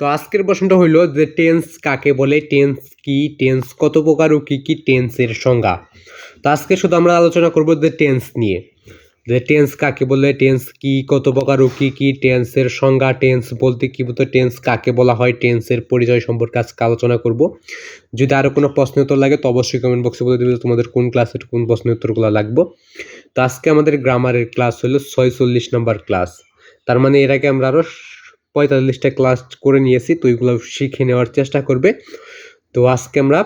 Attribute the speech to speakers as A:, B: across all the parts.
A: তো আজকের প্রশ্নটা হইল যে টেন্স কাকে বলে? টেন্স কি? টেন্স কত প্রকার ও কী কী টেন্সের সংজ্ঞা? তো আজকে শুধু আমরা আলোচনা করব যে টেন্স নিয়ে। যে টেন্স কাকে বলে? টেন্স কি? কত প্রকার ও কী কী টেন্সের সংজ্ঞা? টেন্স বলতে কী বলতে টেন্স কাকে বলা হয়? টেন্সের পরিচয় সম্পর্কে আজকে আলোচনা করব। যদি আরও কোনো প্রশ্ন উত্তর লাগে তো অবশ্যই কমেন্ট বক্সে বলে দেবে তোমাদের কোন ক্লাসের কোন প্রশ্ন উত্তরগুলো লাগবো। তো আজকে আমাদের গ্রামারের ক্লাস হলো ছয়চল্লিশ নম্বর ক্লাস তার মানে এর আগে আমরা আরও পঁয়তাল্লিশটা ক্লাস করে নিয়েছি, তো ওইগুলো শিখে নেওয়ার চেষ্টা করবে। তো আজকে আমরা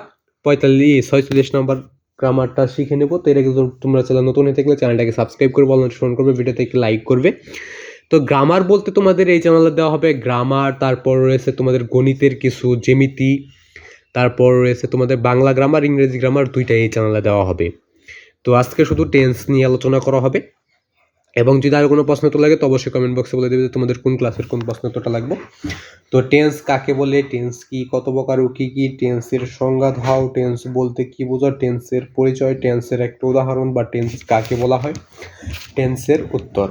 A: পঁয়তাল্লিশ, ছয়চল্লিশ নম্বর গ্রামারটা শিখে নেব। তো তো তোমরা চ্যানেল নতুন হয়ে থাকলে চ্যানেলটাকে সাবস্ক্রাইব করবে নোটিফিকেশন করবে, ভিডিওতে একটি লাইক করবে। তো গ্রামার বলতে তোমাদের এই চ্যানেলে দেওয়া হবে গ্রামার তারপর রয়েছে তোমাদের গণিতের কিছু জেমিতি তারপর রয়েছে তোমাদের বাংলা গ্রামার ইংরেজি গ্রামার দুইটাই এই চ্যানেলে দেওয়া হবে। তো আজকে শুধু টেন্স নিয়ে আলোচনা করা হবে। এবং যদি আরও কোনো প্রশ্ন তো লাগে, তো অবশ্যই কমেন্ট বক্সে বলে দেবে যে তোমাদের কোন ক্লাসের কোন প্রশ্ন তোটা লাগবে। তো টেন্স কাকে বলে? টেন্স কি কত প্রকার ও কি কি? টেন্সের সংজ্ঞা দাও টেন্স বলতে কি বোঝো টেন্সের পরিচয় টেন্সের একটা উদাহরণ বা টেন্স কাকে বলা হয়? টেন্সের উত্তর।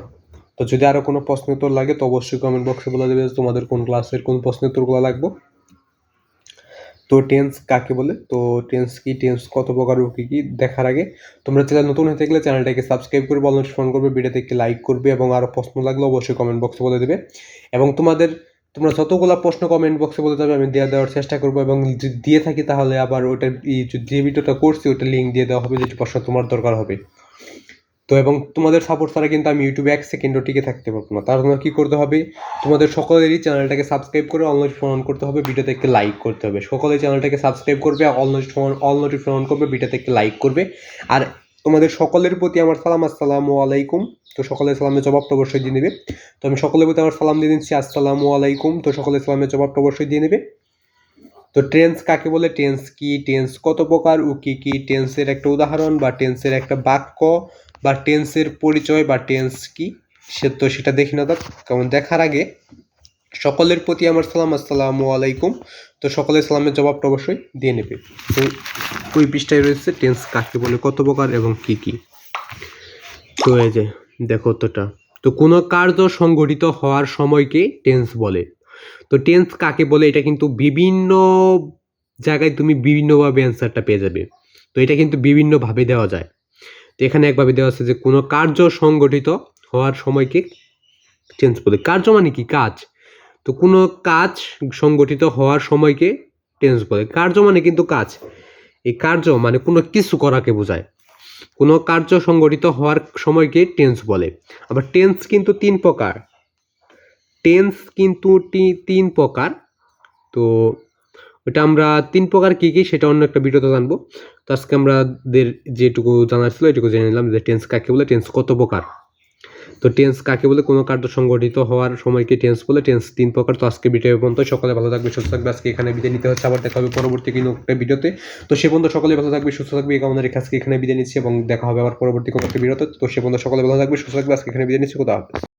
A: তো যদি আরও কোনো প্রশ্ন উত্তর লাগে, তো অবশ্যই কমেন্ট বক্সে বলে দেবে যে তোমাদের কোন ক্লাসের কোন প্রশ্ন উত্তরগুলো লাগবে। তো টেন্স কাকে বলে? তো টেন্স কি? টেন্স কত প্রকার ও কী কী? দেখার আগে তোমরা চ্যানেল নতুন হয়ে থাকলে চ্যানেলটাকে সাবস্ক্রাইব করবে অলরেডি ফোন করবে, ভিডিওতে একটি লাইক করবে এবং আরও প্রশ্ন লাগলে অবশ্যই কমেন্ট বক্সে বলে দেবে। এবং তোমাদের, তোমরা যতগুলো প্রশ্ন কমেন্ট বক্সে বলে যাবে আমি দেওয়া দেওয়ার চেষ্টা করব এবং দিয়ে থাকি তাহলে আবার ওইটার এই যে ভিডিওটা করছি, ওইটা লিঙ্ক দিয়ে দেওয়া হবে, যেটি প্রশ্ন তোমার দরকার হবে। তো এবং তোমাদের সাপোর্ট ছাড়া কিন্তু আমি ইউটিউবে এক সেকেন্ডও টিকে থাকতে পারব না। তার জন্য কী করতে হবে, তোমাদের সকলেরই চ্যানেলটাকে সাবস্ক্রাইব করে অল অন করতে হবে ভিডিওতে একটি লাইক করতে হবে। সকলে চ্যানেলটাকে সাবস্ক্রাইব করবে অল নোটিফিকেশন অল নোটিফিকেশন করবে ভিডিওতে একটি লাইক করবে। আর তোমাদের সকলের প্রতি আমার সালাম, আসসালামু আলাইকুম। তো সকলের সালামের জবাবটা অবশ্যই দিয়ে নেবে। তো আমি সকলের প্রতি আমার সালাম দিয়ে দিচ্ছি, আসসালামু আলাইকুম। তো সকলের সালামের জবাবটা অবশ্যই দিয়ে নেবে। তো টেন্স কাকে বলে? টেন্স কি? টেন্স কত প্রকার? ও কি কি? টেন্সের একটা উদাহরণ বা টেন্সের একটা বাক্য বা টেন্সের পরিচয় বা টেন্স কি, সে তো সেটা দেখি না দেখ কারণ দেখার আগে সকলের প্রতি আমার সালাম, আসসালামু আলাইকুম। তো সকলের সালামের জবাবটা অবশ্যই দিয়ে নেবে। তো ওই পৃষ্ঠায় রয়েছে টেন্স কাকে বলে, কত প্রকার এবং কি কি। তো এই যে, দেখো তোটা তো কোনো কার্য সংগঠিত হওয়ার সময়কে টেন্স বলে। তো টেন্স কাকে বলে, এটা কিন্তু বিভিন্ন জায়গায় তুমি বিভিন্নভাবে অ্যান্সারটা পেয়ে যাবে। তো এটা কিন্তু বিভিন্নভাবে দেওয়া যায়। তো এখানে একভাবে দেওয়া আছে যে, কোনো কার্য সংগঠিত হওয়ার সময়কে টেন্স বলে। কার্য মানে কি? কাজ। তো কোনো কাজ সংগঠিত হওয়ার সময়কে টেন্স বলে। কার্য মানে কিন্তু কাজ। এই কার্য মানে কোনো কিছু করাকে বোঝায়। কোনো কার্য সংগঠিত হওয়ার সময়কে টেন্স বলে। আবার টেন্স কিন্তু তিন প্রকার। টেন্স কিন্তু তিন প্রকার। তো ওটা আমরা তিন প্রকার কী কী, সেটা অন্য একটা ভিডিওতে জানব। তো আজকে আমাদের যেটুকু জানার ছিল, এটুকু জেনে নিলাম যে টেন্স কাকে বলে, টেন্স কত প্রকার। তো টেন্স কাকে বলে, কোনো কার্য সংগঠিত হওয়ার সময়কে টেন্স বলে, টেন্স তিন প্রকার। তো আজকে ভিডিও পর্যন্ত সকালে ভালো থাকবে, সুস্থ থাকবে। আজকে এখানে বিদায় নিতে হচ্ছে, আবার দেখা হবে পরবর্তী কোনো একটা ভিডিওতে। তো সে পর্যন্ত সকলে ভালো থাকবে, সুস্থ থাকবে, এই কামনা রেখে আজকে এখানে বিদায় নিচ্ছি, এবং দেখা হবে আবার পরবর্তী কোনো একটা ভিডিওতে। তো সে পর্যন্ত সকলে ভালো থাকবে, সুস্থ থাকবে, আজকে এখানে বিদায় নিচ্ছি কোথাও